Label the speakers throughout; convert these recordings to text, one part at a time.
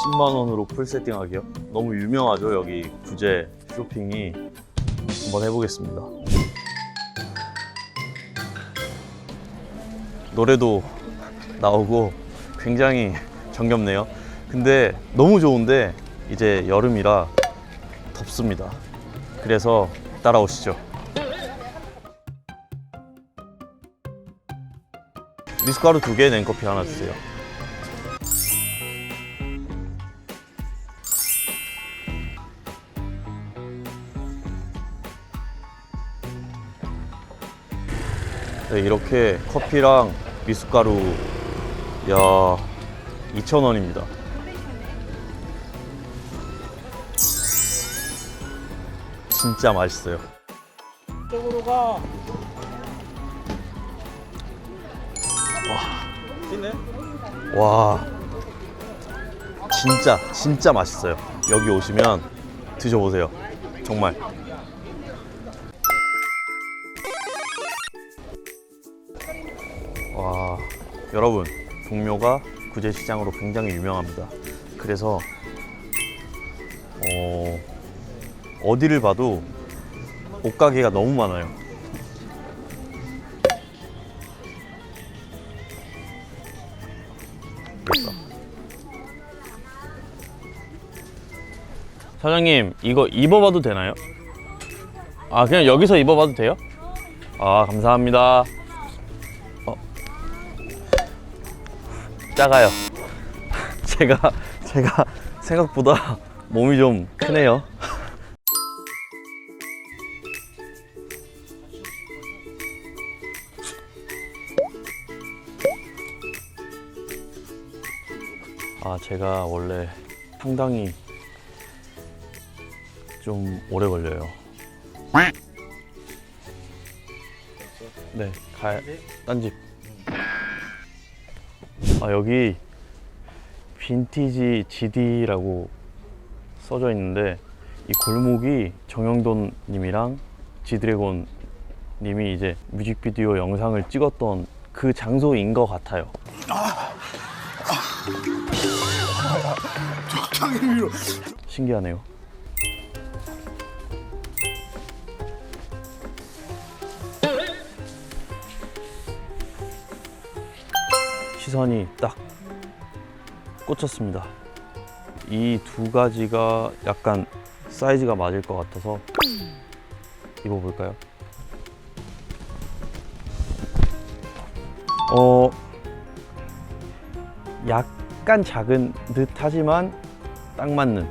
Speaker 1: 10만 원으로 풀 세팅하기요? 너무 유명하죠 여기 구제 쇼핑이 한번 해보겠습니다. 노래도 나오고 굉장히 정겹네요. 근데 너무 좋은데 이제 여름이라 덥습니다. 그래서 따라오시죠. 미숫가루 두 개, 냉커피 하나 주세요. 네, 이렇게 커피랑 미숫가루 야 2,000원입니다. 진짜 맛있어요.
Speaker 2: 쪽으로 가. 있네.
Speaker 1: 와 진짜 진짜 맛있어요 여기 오시면 드셔보세요 정말 와 여러분 동묘가 구제시장으로 굉장히 유명합니다 그래서 어, 어디를 봐도 옷가게가 너무 많아요. 사장님 이거 입어봐도 되나요? 아 그냥 여기서 입어봐도 돼요? 아 감사합니다. 작아요. 제가 제가 생각보다 몸이 좀 크네요. 아 제가 원래 상당히 좀 오래 걸려요. 네, 가 딴집. 아 여기 빈티지 GD라고 써져 있는데 이 골목이 정영돈 님이랑 지드래곤 님이 이제 뮤직비디오 영상을 찍었던 그 장소인 것 같아요.
Speaker 2: 적당히 밀어.
Speaker 1: 신기하네요. 시선이 딱 꽂혔습니다. 이 두 가지가 약간 사이즈가 맞을 것 같아서 입어볼까요? 어, 약간 작은 듯 하지만 딱 맞는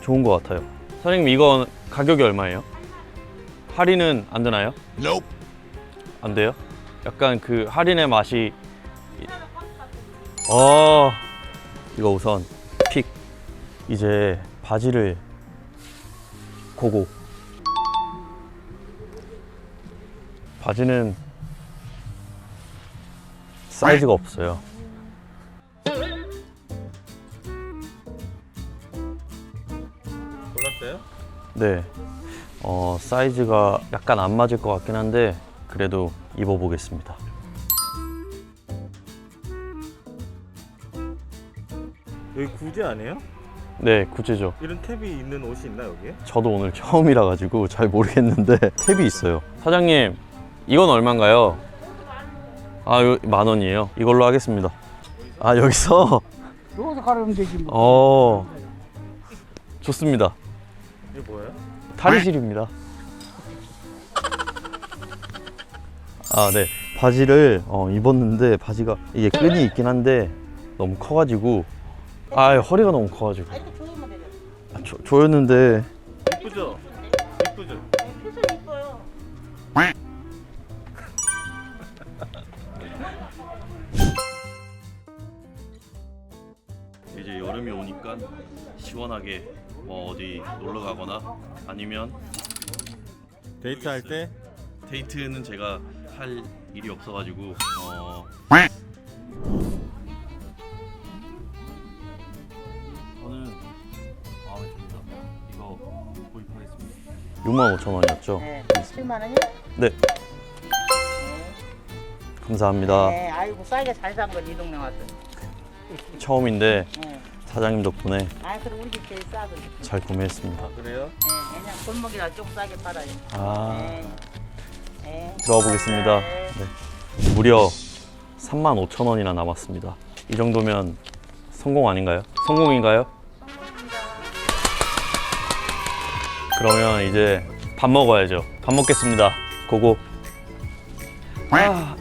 Speaker 1: 좋은 것 같아요. 사장님 이건 가격이 얼마예요? 할인은 안 되나요?
Speaker 2: Nope.
Speaker 1: 안 돼요? 약간 그 할인의 맛이 어 이거 우선 픽 이제 바지를 고고 바지는 사이즈가 없어요.
Speaker 2: 골랐어요?
Speaker 1: 네. 어, 사이즈가 약간 안 맞을 것 같긴 한데 그래도 입어보겠습니다.
Speaker 2: 여기 구제 아니에요?
Speaker 1: 네, 구제죠.
Speaker 2: 이런 탭이 있는 옷이 있나 여기에?
Speaker 1: 저도 오늘 처음이라 가지고 잘 모르겠는데 탭이 있어요. 사장님, 이건 얼마인가요? 아, 요- 만 원이에요. 이걸로 하겠습니다. 아, 여기서
Speaker 3: 여기서 가르면 되지 뭐.
Speaker 1: 어 좋습니다.
Speaker 2: 이게 뭐예요?
Speaker 1: 탈의실입니다. 아, 네. 바지를 어, 입었는데 바지가 이게 끈이 있긴 한데 너무 커가지고 아 허리가 너무 커가지고. 아, 조, 조였는데.
Speaker 2: 이쁘죠? 이쁘죠?
Speaker 1: 이제 여름이 오니까 시원하게 뭐 어디 놀러 가거나 아니면
Speaker 2: 데이트할 때?
Speaker 1: 데이트는 제가 할 일이 없어가지고 어 65,000원이었죠?
Speaker 4: 네. 7만 원이요?
Speaker 1: 네. 감사합니다.
Speaker 4: 네. 아이고 싸게 잘 산 건 이 동네 와서.
Speaker 1: 처음인데
Speaker 4: 네.
Speaker 1: 사장님 덕분에
Speaker 4: 아 그럼 우리 집 제일 싸거든.
Speaker 1: 잘 구매했습니다.
Speaker 2: 아 그래요?
Speaker 4: 네, 그냥 골목이라 좀 싸게 팔아요.
Speaker 1: 아,
Speaker 4: 네. 네.
Speaker 1: 들어가 보겠습니다. 네. 네. 무려 35,000원이나 남았습니다. 이 정도면 성공 아닌가요? 성공인가요? 그러면 이제 밥 먹어야죠. 밥 먹겠습니다. 고고. 아,